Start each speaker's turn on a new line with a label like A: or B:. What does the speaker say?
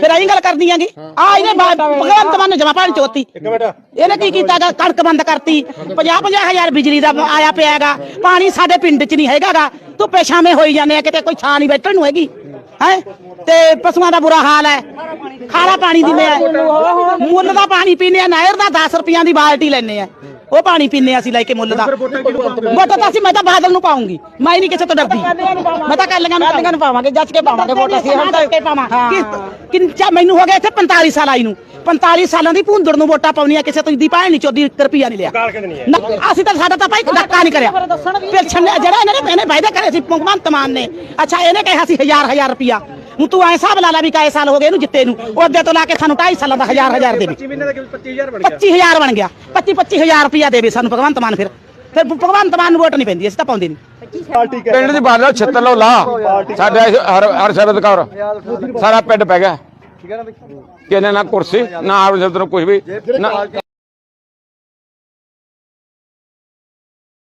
A: ਫਿਰ ਐਂ ਗੱਲ ਕਰਦੀ ਆਂਗੀ। ਆ ਇਹਨੇ ਬਾ- ਭਗਵੰਤ ਮਾਨ ਨੇ ਜਮਾ ਪਾਣੀ ਚੋਤੀ। ਇਹਨੇ ਕੀ ਕੀਤਾ ਗਾ? ਕਣਕ ਬੰਦ ਕਰਤੀ। 50 50 ਹਜ਼ਾਰ ਬਿਜਲੀ ਦਾ ਆਇਆ ਪਿਆ ਹੈਗਾ ਪਾਣੀ ਸਾਡੇ ਪਿੰਡ 'ਚ ਨਹੀਂ ਹੈਗਾਗਾ। ਧੁੱਪੇ ਛਾਵੇਂ ਹੋਈ ਜਾਂਦੇ ਆ ਕਿਤੇ ਕੋਈ ਛਾਂ ਨਹੀਂ ਬੈਠਣ ਨੂੰ ਹੈਗੀ। ਹੈ? ਤੇ ਪਸ਼ੂਆਂ ਦਾ ਬੁਰਾ ਹਾਲ ਹੈ। ਖਾਰਾ ਪਾਣੀ ਦਿੰਦੇ ਆ ਮੁੱਲ ਦਾ ਪਾਣੀ ਪੀਨੇ ਆ ਨਹਿਰ ਦਾ 10 ਰੁਪਈਆਂ ਦੀ ਬਾਲਟੀ ਲੈਨੇ ਆ। ਉਹ ਪਾਣੀ ਪੀਨੇ ਆ ਅਸੀਂ ਲੈ ਕੇ ਮੁੱਲ ਦਾ। ਵੋਟਾਂ ਤਾਂ ਅਸੀਂ ਮੈਂ ਤਾਂ ਬਾਦਲ ਨੂੰ ਪਾਉਂਗੀ। ਮੈਂ ਨਹੀਂ ਕਿਸੇ ਤੋਂ ਡਰਦੀ। ਮੈਂ ਤਾਂ ਕੱਲੀਆਂ ਨੂੰ ਕੱਲੀਆਂ ਨੂੰ ਪਾਵਾਂਗੇ ਜੱਜ ਕੇ ਪਾਵਾਂਗੇ ਵੋਟ ਅਸੀਂ ਹੁਣ ਤੱਕ ਕੇ ਪਾਵਾਂ। ਕਿੰਚਾ ਮੈਨੂੰ ਹੋ ਗਿਆ ਇੱਥੇ 45 ਸਾਲ ਆਈ ਨੂੰ। 45 ਸਾਲਾਂ ਦੀ ਭੁੰਦੜ ਨੂੰ ਵੋਟਾਂ ਪਾਉਣੀਆਂ ਕਿਸੇ ਤੋਂ ਦੀ ਭੈਣ ਨਹੀਂ ਚੋਦੀ 1 ਰੁਪਿਆ ਨਹੀਂ ਲਿਆ ਅਸੀਂ ਤਾਂ ਸਾਡਾ ਤਾਂ ਭਾਈ ਧੱਕਾ ਨਹੀਂ ਕਰਿਆ। ਪਿਲਛਣ ਨੇ- ਜਿਹੜਾ ਇਹਨਾਂ ਨੇ ਇਹਨੇ ਵਾਅਦਾ ਕਰੇ ਸੀ ਭਗਵੰਤ ਮਾਨ ਨੇ। ਅੱਛਾ ਇਹਨੇ ਕਿਹਾ ਸੀ ਹਜ਼ਾਰ ਹਜ਼ਾਰ ਰੁਪਿਆ ਹੁਣ ਤੂੰ ਐ ਹਿਸਾਬ ਲਾ ਵੀ ਕਾਏ ਸਾਲ ਹੋ ਗਏ ਇਹਨੂੰ ਜਿੱਤੇ ਨੂੰ। ਉਹ ਅੱਧੇ ਤੋਂ ਲਾ ਕੇ ਸਾਨੂੰ 2.5 ਸਾਲਾਂ ਦਾ ਹਜ਼ਾਰ ਹਜ਼ਾਰ ਦੇਵੇ 25000 ਬਣ ਗਿਆ? 25 25000 ਰੁਪਿਆ ਦੇਵੇ ਸਾਨੂੰ ਭਗਵੰਤ ਮਾਨ ਫਿਰ। ਫਿਰ ਭਗਵੰਤ ਮਾਨ ਨੂੰ ਵੋਟ ਨਹੀਂ ਪੈਂਦੀ ਅਸੀਂ ਤਾਂ ਪਾਉਂਦੇ ਨਹੀਂ।
B: ਪਿੰਡ ਦੀ ਬਾਦਲ ਛੱਤਰ ਲੋ। ਲਾ ਸਾਡੇ ਹਰ ਹਰ ਸ਼ਬਦ ਕੌਰ। ਸਾਰਾ ਪਿੰਡ ਪੈ ਗਿਆ। ਠੀਕ ਹੈ ਨਾ ਕਿਹਨੇ ਨਾ ਕੁਰਸੀ ਨਾ ਹਰ ਸ਼ਬਦ ਨੂੰ ਕੁਝ ਵੀ ਨਾ